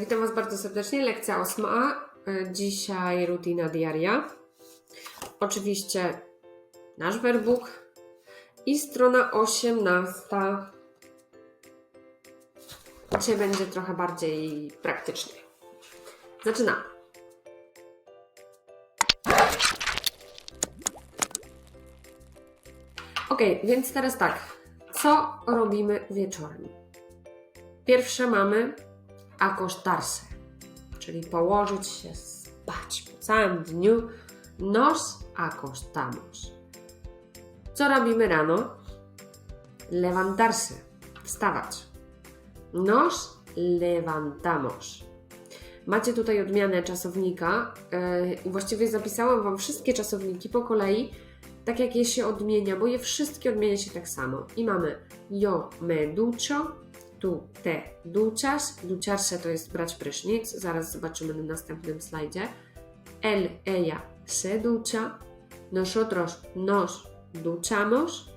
Witam Was bardzo serdecznie. Lekcja ósma. E, Dzisiaj rutina diaria. Oczywiście nasz werbuk i strona osiemnasta. Dzisiaj będzie trochę bardziej praktycznie. Zaczynamy. Ok, więc teraz tak. Co robimy wieczorem? Pierwsze mamy acostarse, czyli położyć się spać. Po całym dniu nos acostamos. Co robimy rano? Levantarse, wstawać. Nos levantamos. Macie tutaj odmianę czasownika i właściwie zapisałam Wam wszystkie czasowniki po kolei, tak jak je się odmienia, bo je wszystkie odmienia się tak samo. I mamy yo me ducho, tu te duchas. Ducharse to jest brać prysznic. Zaraz zobaczymy na następnym slajdzie. Él, ella se ducha. Nosotros nos duchamos.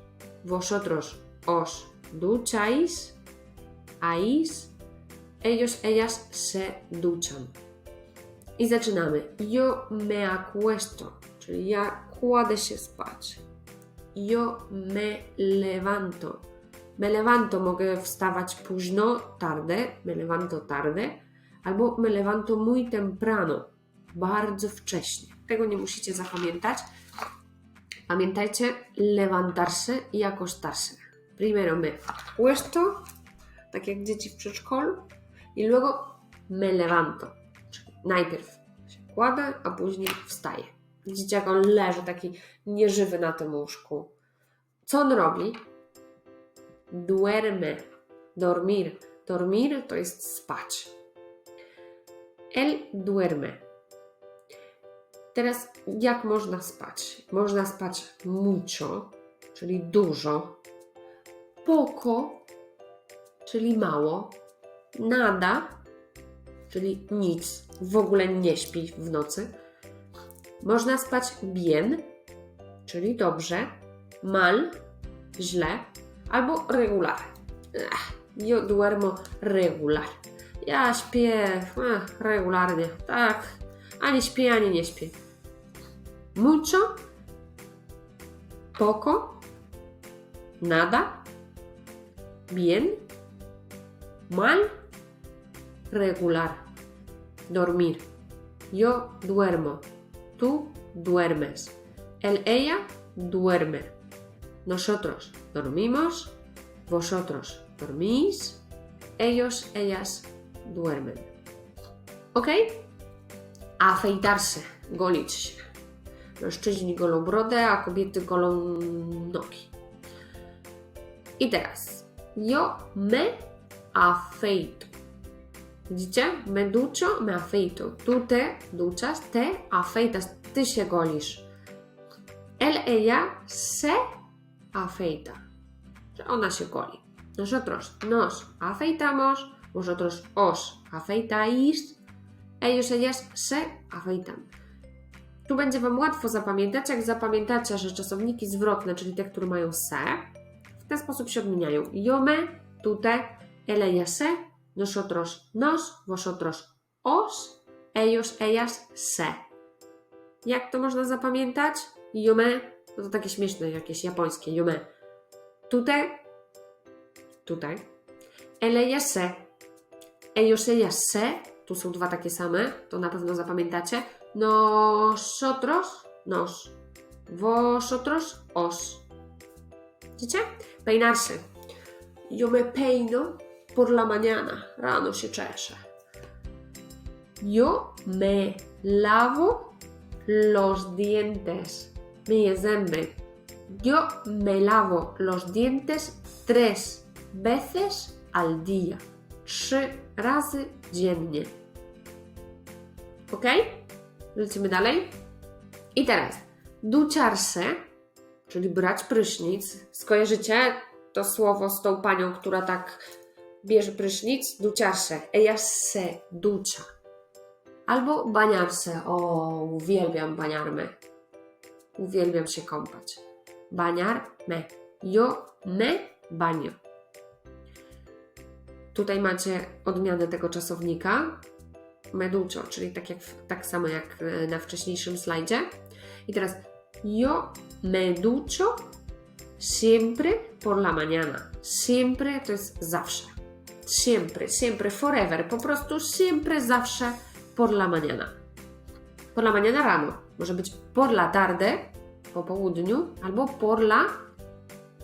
Vosotros os ducháis. Ais. Ellos, ellas se duchan. I zaczynamy. Yo me acuesto, czyli ja kładę się spać. Yo me levanto. Me levanto mogę wstawać późno, tarde, me levanto tarde, albo me levanto muy temprano, bardzo wcześnie. Tego nie musicie zapamiętać. Pamiętajcie, levantarse y acostarse. Primero me acuesto, tak jak dzieci w przedszkolu, i luego me levanto. Czyli najpierw się kładę, a później wstaję. Widzicie, jak on leży taki nieżywy na tym łóżku. Co on robi? Duerme, dormir. Dormir to jest spać. El duerme. Teraz jak można spać? Można spać mucho, czyli dużo. Poco, czyli mało. Nada, czyli nic. W ogóle nie śpi w nocy. Można spać bien, czyli dobrze. Mal, źle albo regular. Ech, yo duermo regular. Ja śpię ech, regularnie, tak. Ani śpię, ani nie śpię. Mucho, poco, nada, bien, mal, regular. Dormir. Yo duermo. Tú duermes. Él, ella duerme. Nosotros dormimos, vosotros dormís, ellos, ellas duermen. ¿Ok? Afeitarse, golić się. Mężczyźni golą brodę, a kobiety golą nogi. I teraz. Yo me afeito. Widzicie? Me ducho, me afeito. Tu te duchas, te afeitas. Ty się golisz. El, ella se afeita. Że ona się goli. Nosotros nos afeitamos, vosotros os afeitáis, ellos, ellas se afeitan. Tu będzie Wam łatwo zapamiętać, jak zapamiętacie, że czasowniki zwrotne, czyli te, które mają se, w ten sposób się odmieniają. Yo me, tú te, él, ella se, nosotros nos, vosotros os, ellos, ellas se. Jak to można zapamiętać? Yo me no to takie śmieszne, jakieś japońskie, yume. Tutaj, tutaj. El, ella, se. Ellos, ellas, se. Tu są dwa takie same, to na pewno zapamiętacie. Nosotros, nos. Vosotros, os. Widzicie? Peinarse. Yo me peino por la mañana. Rano się czeszę. Yo me lavo los dientes myję zęby. Yo me lavo los dientes tres veces al día. Trzy razy dziennie. Ok? Lecimy dalej. I teraz ducharse, czyli brać prysznic. Skojarzycie to słowo z tą panią, która tak bierze prysznic? Ducharse. Ella se ducha. Albo bañarse. O, uwielbiam bañarme. Uwielbiam się kąpać. Bañar me. Yo me baño. Tutaj macie odmianę tego czasownika. Meducho, czyli tak, jak, tak samo jak e, na wcześniejszym slajdzie. I teraz yo me ducho siempre por la mañana. Siempre to jest zawsze. Siempre, siempre, forever. Po prostu siempre, zawsze por la mañana. Por la mañana rano. Może być por la tarde, po południu, albo por la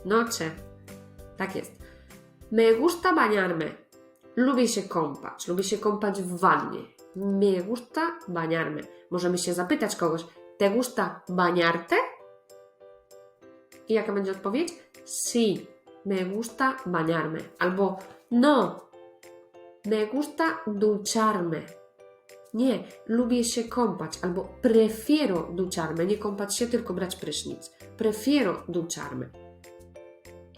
noche. Tak jest. Me gusta bañarme. Lubię się kąpać. Lubię się kąpać w wannie. Me gusta bañarme. Możemy się zapytać kogoś, ¿te gusta bañarte? I jaka będzie odpowiedź? Sí, me gusta bañarme. Albo no, me gusta ducharme. Nie, lubię się kąpać. Albo prefiero ducharme. Nie kąpać się, tylko brać prysznic. Prefiero ducharme.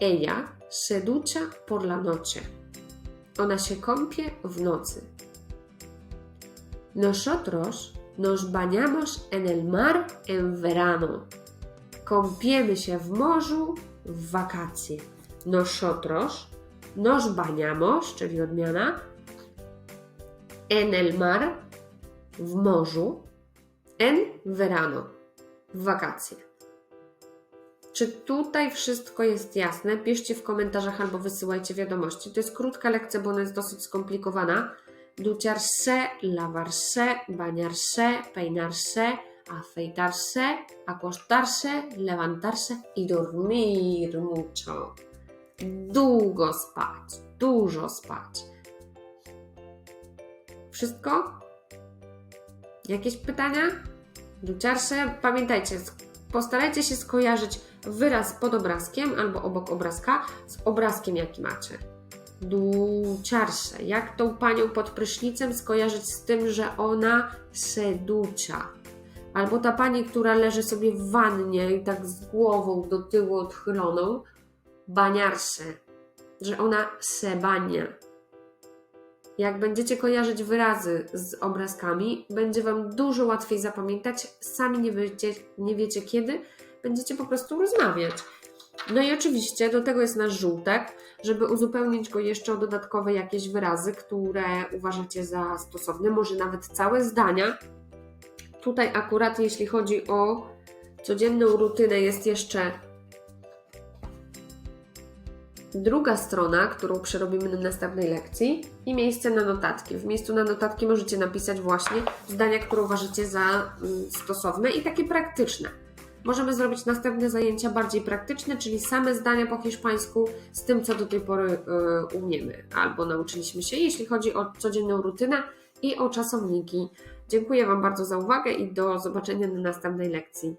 Ella se ducha por la noche. Ona się kąpie w nocy. Nosotros nos bañamos en el mar en verano. Kąpiemy się w morzu w wakacje. Nosotros nos bañamos, czyli odmiana, en el mar w morzu, en verano w wakacje. Czy tutaj wszystko jest jasne? Piszcie w komentarzach albo wysyłajcie wiadomości. To jest krótka lekcja, bo ona jest dosyć skomplikowana. Ducharse, lavarse, bañarse, peinarse, afeitarse, acostarse, levantarse i dormir mucho. Długo spać, dużo spać. Wszystko? Jakieś pytania? Ducharse, pamiętajcie, postarajcie się skojarzyć wyraz pod obrazkiem albo obok obrazka z obrazkiem, jaki macie. Duciarsze. Jak tą panią pod prysznicem skojarzyć z tym, że ona se ducia? Albo ta pani, która leży sobie w wannie i tak z głową do tyłu odchyloną, baniarse, że ona se bania. Jak będziecie kojarzyć wyrazy z obrazkami, będzie Wam dużo łatwiej zapamiętać. Sami nie wiecie, nie wiecie kiedy, będziecie po prostu rozmawiać. No i oczywiście do tego jest nasz żółtek, żeby uzupełnić go jeszcze o dodatkowe jakieś wyrazy, które uważacie za stosowne, może nawet całe zdania. Tutaj akurat jeśli chodzi o codzienną rutynę jest jeszcze druga strona, którą przerobimy na następnej lekcji i miejsce na notatki. W miejscu na notatki możecie napisać właśnie zdania, które uważacie za mm, stosowne i takie praktyczne. Możemy zrobić następne zajęcia bardziej praktyczne, czyli same zdania po hiszpańsku z tym, co do tej pory y, umiemy albo nauczyliśmy się, jeśli chodzi o codzienną rutynę i o czasowniki. Dziękuję Wam bardzo za uwagę i do zobaczenia na następnej lekcji.